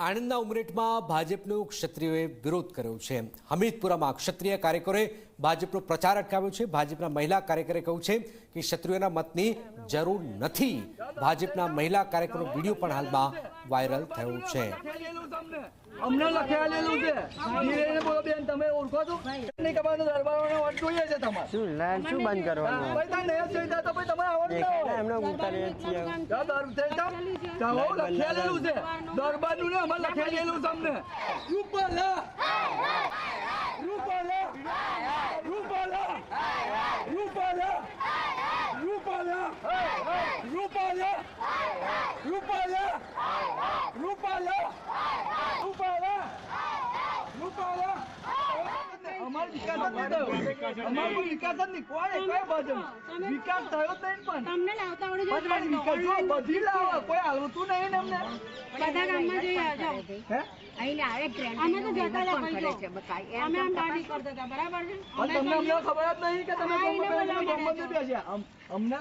આણંદના ઉમરેઠમાં ભાજપનો ક્ષત્રિયોએ વિરોધ કર્યો છે. હમીદપુરામાં ક્ષત્રિય કાર્યકરોએ ભાજપનો પ્રચાર અટકાવ્યો છે. ભાજપના મહિલા કાર્યકરે કહ્યું છે કે ક્ષત્રિયોના મતની જરૂર નથી. ભાજપના મહિલા કાર્યકરનો વીડિયો પણ હાલમાં વાયરલ થયું છે. છે. તમને રૂપાલા. અમારો વિકાસ જ નહીં થયો. અમારો વિકાસ જ નહીં. કોઈ કઈ બાજુ. વિકાસ થયો જ નહીં પણ. તમને લાવતા આવડે છે? બસ વિકાસ જો બધી લાવો. કોઈ હાલતું નહીં ને અમને બધા ગામમાં જઈ આવજો. હે? અહીં આવે ટ્રેન. અમે તો જતા કોણ ભાઈ છે જો. અમે આમ તપાસ કરતા હતા. બરાબર છે? તમને અમને ખબર જ નહીં કે તમે તે બેસ્યા. અમને